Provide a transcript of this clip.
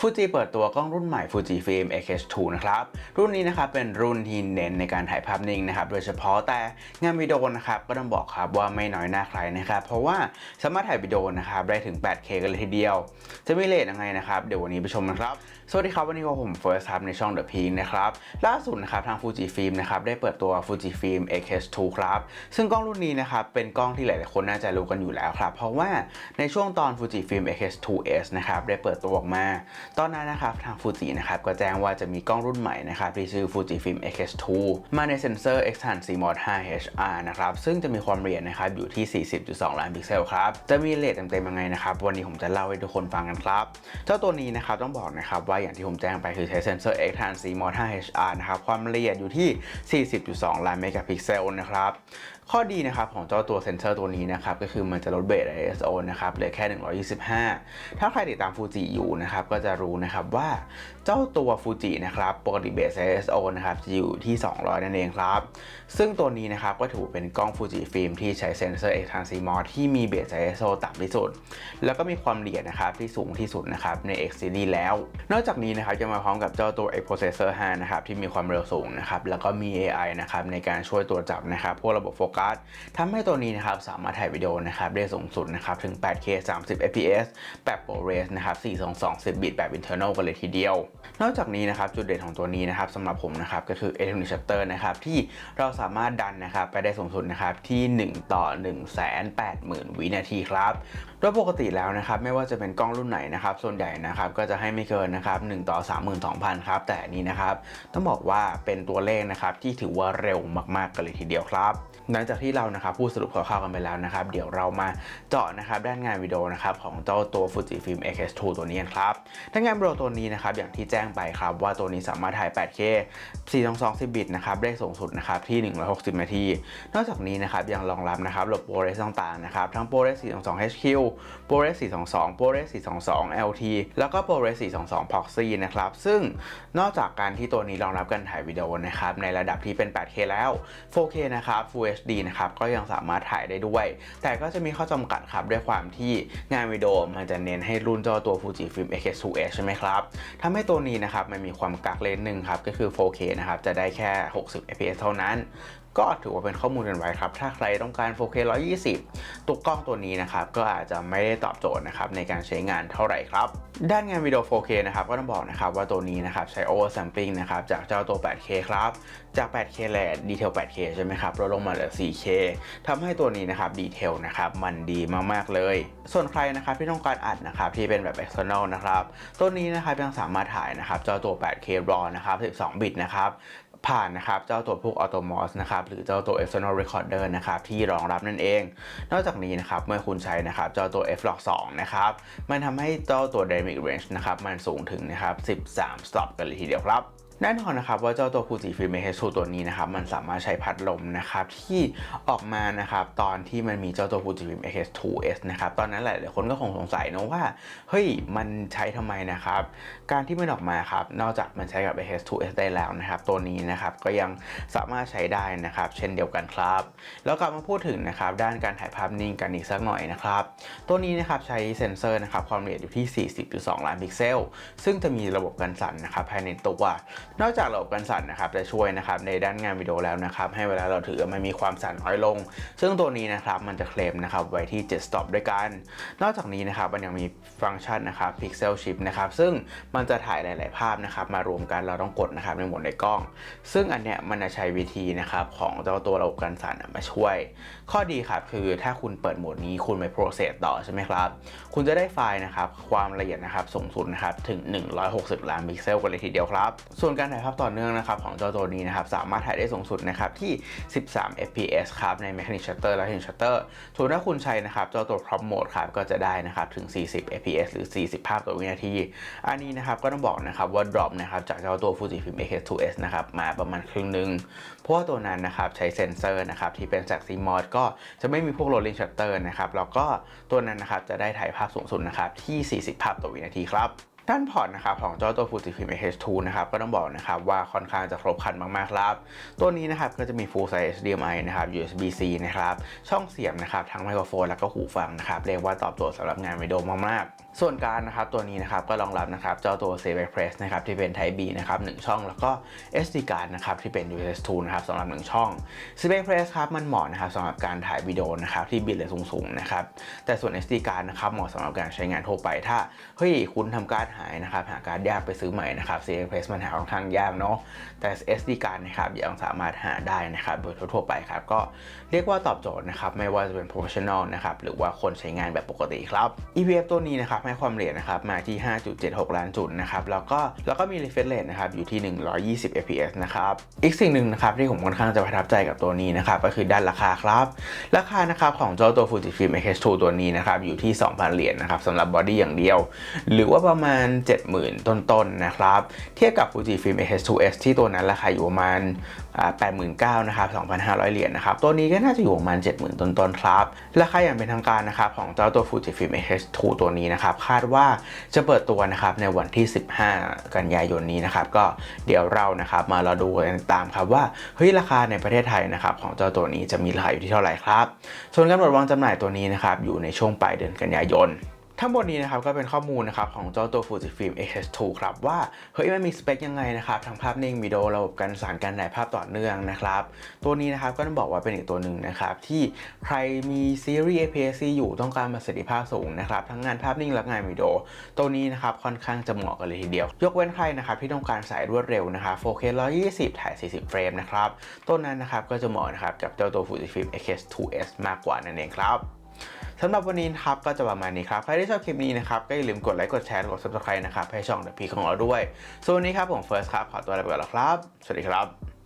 ฟูจิเปิดตัวกล้องรุ่นใหม่ Fuji Film X-H2 นะครับ รุ่นนี้นะครับเป็นรุ่นที่เน้นในการถ่ายภาพนิ่งนะครับ โดยเฉพาะแต่งานวิดีโอนะครับก็ต้องบอกครับว่าไม่น้อยหน้าใครนะครับ เพราะว่าสามารถถ่ายวิดีโอนะครับได้ถึง 8K กันเลยทีเดียว จะมีเลทยังไงนะครับ เดี๋ยววันนี้ไปชมกันครับ สวัสดีครับ วันนี้ก็ผมเฟิร์สครับในช่อง The Peak นะครับล่าสุดนะครับทาง Fuji Film นะครับได้เปิดตัว Fuji Film X-H2 ครับซึ่งกล้องรุ่นนี้นะครับเป็นกล้องที่หลายๆคนน่าจะรู้กันอยู่แล้วครับเพราะว่าในช่วงตอน Fuji Film X-2S นะครับได้เปิดตัวออกมา ตอนนั้นนะครับทาง Fuji นะครับก็แจ้งว่าจะมีกล้องรุ่นใหม่นะครับที่ชื่อ Fuji Film X-2 มาในเซ็นเซอร์ X-Tan CMOS 5 HR นะครับซึ่งจะมีความละเอียดนะครับอยู่ที่ 40.2 ล้านพิกเซลครับจะมีเลทเต็มๆยังไงนะครับวันนี้ผมจะเล่าให้ทุกคนฟังกันครับ เจ้าตัวนี้นะครับต้องบอกนะครับว่าอย่างที่ผมแจ้งไปคือใช้เซ็นเซอร์ X-Tan CMOS 5 HR นะครับความละเอียดอยู่ที่ 40.2 ล้านเมกะพิกเซลนะครับข้อดีนะครับของเจ้าตัวเซนเซอร์ตัวนี้นะครับก็คือมันจะลดเบส ISO นะครับเหลือแค่ 125 ถ้าใครติดตามฟูจิอยู่นะครับก็จะรูนะครับว่าเจ้าตัวฟูจินะครับปกติเบส ISO นะครับจะอยู่ที่ 200 นั่นเองครับ ซึ่งตัวนี้นะครับก็ถือเป็นกล้องฟูจิฟิล์มที่ใช้เซนเซอร์ X-Tan CMOS ที่มีเบส ISO ต่ำที่สุด แล้วก็มีความละเอียดนะครับที่สูงที่สุดนะครับใน X series แล้ว นอกจากนี้นะครับจะมาพร้อมกับเจ้าตัว X processor 5นะครับที่มีความเร็วสูงนะครับแล้วก็มี AI นะครับในการช่วยตรวจจับนะครับพวกระบบโฟกัสทำให้ตัวนี้นะครับสามารถถ่ายวิดีโอนะครับได้สูงสุดนะครับถึง 8K 30 fps แบบ ProRes นะครับ422 10บิตแบบ internal กันเลยทีเดียว นอกจากนี้นะครับจุดเด่นของตัวนี้นะครับสำหรับผมนะครับก็คือ Electronic Shutter นะครับที่เราสามารถดันนะครับไปได้สูงสุดนะครับที่ 1 ต่อ 1 8 0 0 0 0 วินาทีครับโดยปกติแล้วนะครับไม่ว่าจะเป็นกล้องรุ่นไหนนะครับส่วนใหญ่นะครับก็จะให้ไม่เกินนะครับ1ต่อ 32,000 ครับแต่นี้นะครับต้องบอกว่าเป็นตัวเลขนะครับที่ถือว่าเร็วมากๆกันเลยทีเดียวครับหลังจากที่เรานะครับพูดสรุปคร่าวๆกันไปแล้วนะครับ เดี๋ยวเรามาเจาะนะครับด้านงานวิดีโอนะครับของเจ้าตัว Fuji Film X2 ตัวนี้กันครับด้านงานวิดีโอตัวนี้นะครับอย่างที่แจ้งไปครับว่าตัวนี้สามารถถ่าย 8K 422 10บิตนะครับได้สูงสุดนะครับที่ 160 นาที นอกจากนี้นะครับยังรองรับนะครับระบบ ProRes ต่างๆนะครับทั้ง ProRes 422 HQ ProRes 422 ProRes 422 LT แล้วก็ ProRes 422 Proxy นะครับซึ่งนอกจากการที่ตัวนี้รองรับการถ่ายวิดีโอนะครับในระดับที่เป็น 8K แล้ว 4K นะครับ Full HD นะครับก็ยังสามารถถ่ายได้ด้วย แต่ก็จะมีข้อจำกัดครับด้วยความที่งานวิดีโอมันจะเน้นให้รุ่นจ้าตัว Fuji Film X2S ใช่ไหมครับทำให้ตัวนี้นะครับมันมีความกักเลนหนึ่งครับก็คือ 4K นะครับจะได้แค่ 60 fps เท่านั้น ก็ถือว่าเป็นข้อมูลกันไว้ครับ ถ้าใครต้องการ 4K 120 ตัวกล้องตัวนี้นะครับ ก็อาจจะไม่ได้ตอบโจทย์นะครับในการใช้งานเท่าไหร่ครับ ด้านงานวิดีโอ 4K นะครับ ก็ต้องบอกนะครับว่าตัวนี้นะครับใช้ oversampling นะครับจากเจ้าตัว 8K ครับ จาก 8K และดีเทล 8K ใช่ไหมครับลดลงมาเหลือ 4K ทำให้ตัวนี้นะครับดีเทลนะครับมันดีมากๆเลย ส่วนใครนะครับที่ต้องการอัดนะครับที่เป็นแบบ external นะครับตัวนี้นะครับยังสามารถถ่ายนะครับเจ้าตัว 8K RAW นะครับ 12 บิตนะครับ ผ่านนะครับเจ้าตัวพวก Automos นะครับหรือเจ้าตัว external recorder นะครับที่รองรับนั่นเอง นอกจากนี้นะครับเมื่อคุณใช้นะครับเจ้าตัว f-log 2นะครับมันทำให้เจ้าตัว dynamic range นะครับมันสูงถึงนะครับ 13 stop กันเลยทีเดียวครับ แน่นอนนะครับว่าเจ้าตัว Fuji Film X-H2 ตัวนี้นะครับมันสามารถใช้พัดลมนะครับที่ออกมานะครับตอนที่มันมีเจ้าตัว Fuji Film X-2S นะครับตอนนั้นหลายๆคนก็คงสงสัยนะว่าเฮ้ยมันใช้ทำไมนะครับการที่มันออกมาครับนอกจากมันใช้กับ X-2S ได้แล้วนะครับตัวนี้นะครับก็ยังสามารถใช้ได้นะครับเช่นเดียวกันครับ แล้วกลับมาพูดถึงนะครับด้านการถ่ายภาพนิ่งกันอีกสักหน่อยนะครับตัวนี้นะครับใช้เซ็นเซอร์นะครับความละเอียดอยู่ที่ 40.2 ล้านพิกเซล ซึ่งจะมีระบบกันสั่นนะครับภายในตัวนอกจากระบบกันสั่นนะครับจะช่วยนะครับในด้านงานวิดีโอแล้วนะครับให้เวลาเราถือมันมีความสั่นน้อยลง ซึ่งตัวนี้นะครับมันจะเคลมนะครับไว้ที่ 7 stop ด้วยกัน นอกจากนี้นะครับมันยังมีฟังก์ชันนะครับ Pixel Shift นะครับซึ่งมันจะถ่ายหลาย ๆ ภาพนะครับมารวมกันเราต้องกดนะครับในโหมดในกล้อง ซึ่งอันเนี้ยมันจะใช้วิธีนะครับของเจ้าตัวระบบกันสั่นมาช่วย ข้อดีครับคือถ้าคุณเปิดโหมดนี้คุณไป process ต่อใช่ไหมครับ คุณจะได้ไฟล์นะครับความละเอียดนะครับสูงสุดนะครับถึง 160 ล้านพิกเซลกันเลยทีเดียวครับ ส่วนการถ่ายภาพต่อเนื่องนะครับของจ้าตัวนี้นะครับสามารถถ่ายได้สูงสุดนะครับที่ 13 fps ครับใน mechanic shutter และ hand shutter ส่วนถ้าคุณใช้นะครับจ้าตัว crop mode ครับก็จะได้นะครับถึง 40 fps หรือ 40 ภาพต่อวินาที อันนี้นะครับก็ต้องบอกนะครับว่า drop นะครับจากจ้าตัว Fujifilm X-2S นะครับมาประมาณครึ่งหนึ่งเพราะว่าตัวนั้นนะครับใช้เซนเซอร์นะครับที่เป็นแสง CMOS ก็จะไม่มีพวก rolling shutter นะครับแล้วก็ตัวนั้นนะครับจะได้ถ่ายภาพสูงสุดนะครับที่ 40 ภาพต่อวินาทีครับ ด้านพอร์ตนะครับของเจ้าตัว Fujifilm X-H2 นะครับก็ต้องบอกนะครับว่าค่อนข้างจะครบครันมากๆครับ ตัวนี้นะครับก็จะมี Full Size HDMI นะครับ USB-C นะครับช่องเสียบนะครับทั้งไมโครโฟนแล้วก็หูฟังนะครับเรียกว่าตอบโจทย์สำหรับงานวิดีโอมากๆ ส่วนการนะครับตัวนี้นะครับก็รองรับนะครับเจ้าตัว Save Express นะครับที่เป็น Type B นะครับ1ช่อง แล้วก็ SD card นะครับที่เป็น USB 2 นะครับสำหรับ 1 ช่อง Save Express ครับมันเหมาะนะครับสำหรับการถ่ายวิดีโอนะครับที่บิตเรทสูงๆนะครับแต่ส่วน SD card นะครับเหมาะสำหรับการใช้งานทั่วไปถ้าเฮ้ยคุณทำการ์ดหายนะครับหาการ์ดยากไปซื้อใหม่นะครับ Save Express มันหาค่อนข้างยากเนาะแต่ SD card นะครับยังสามารถหาได้นะครับโดยทั่วๆไปครับก็เรียกว่าตอบโจทย์นะครับไม่ว่าจะเป็น professional นะครับหรือว่าคนใช้งานแบบปกติครับ EVF ตัวนี้นะครับให้ความเอียดนะครับมาที่ 5.76 ล้านจุดนะครับแล้วก็แล้วก็มี refresh rate นะครับอยู่ที่ 120 fps นะครับอีกสิ่งหนึ่งนะครับที่ผมค่อนข้างจะประทับใจกับตัวนี้นะครับก็คือด้านราคาครับ ราคานะครับของเจ้าตัว Fujifilm X2 ตัวนี้นะครับอยู่ที่ 2,000 เหรียญนะครับสำหรับบอดี้อย่างเดียว หรือว่าประมาณ 70,000 ต้นๆนนะครับเทียบกับ Fujifilm X2S ที่ตัวนั้นราคาอยู่ประมาณ89,000นะครับ2,500 เหรียญนะครับตัวนี้ก็น่าจะอยู่ประมาณ 70,000 ต้นๆครับราคาอย่างเป็นทางการนะครับของเจ้าตัว Fujifilm X2 ตัวนี้นะครับคาดว่าจะเปิดตัวนะครับในวันที่ 15 กันยายนนี้นะครับก็เดี๋ยวเรานะครับมารอดูกันตามครับว่าเฮ้ยราคาในประเทศไทยนะครับของเจ้าตัวนี้จะมีราคาอยู่ที่เท่าไหร่ครับส่วนกำหนดวางจำหน่ายตัวนี้นะครับอยู่ในช่วงปลายเดือนกันยายน ทั้งหมดนี้นะครับก็เป็นข้อมูลนะครับของเจ้าตัว Fujifilm X2 ครับว่าเฮ้ยมันมีสเปคยังไงนะครับทั้งภาพนิ่งวิดีโอระบบการสั่นการถ่ายภาพต่อเนื่องนะครับตัวนี้นะครับก็ต้องบอกว่าเป็นอีกตัวหนึ่งนะครับที่ใครมีซีรีส์ APS-C อยู่ต้องการประสิทธิภาพสูงนะครับทั้งงานภาพนิ่งและงานวิดีโอตัวนี้นะครับค่อนข้างจะเหมาะกันเลยทีเดียว ยกเว้นใครนะครับที่ต้องการสายรวดเร็วนะครับ 4K 120 ถ่าย 40 เฟรมนะครับตัวนั้นนะครับก็จะเหมาะนะครับกับเจ้าตัว Fujifilm X2S มากกว่านั่นเองครับ สำหรับวันนี้นะครับก็จะประมาณนี้ครับ ใครที่ชอบคลิปนี้นะครับก็อย่าลืมกดไลค์กดแชร์กด subscribe นะครับให้ช่องเดอะพีของเราด้วยส่วนวันนี้ครับผมเฟิร์สครับขอตัวลาไปก่อนแล้วครับ สวัสดีครับ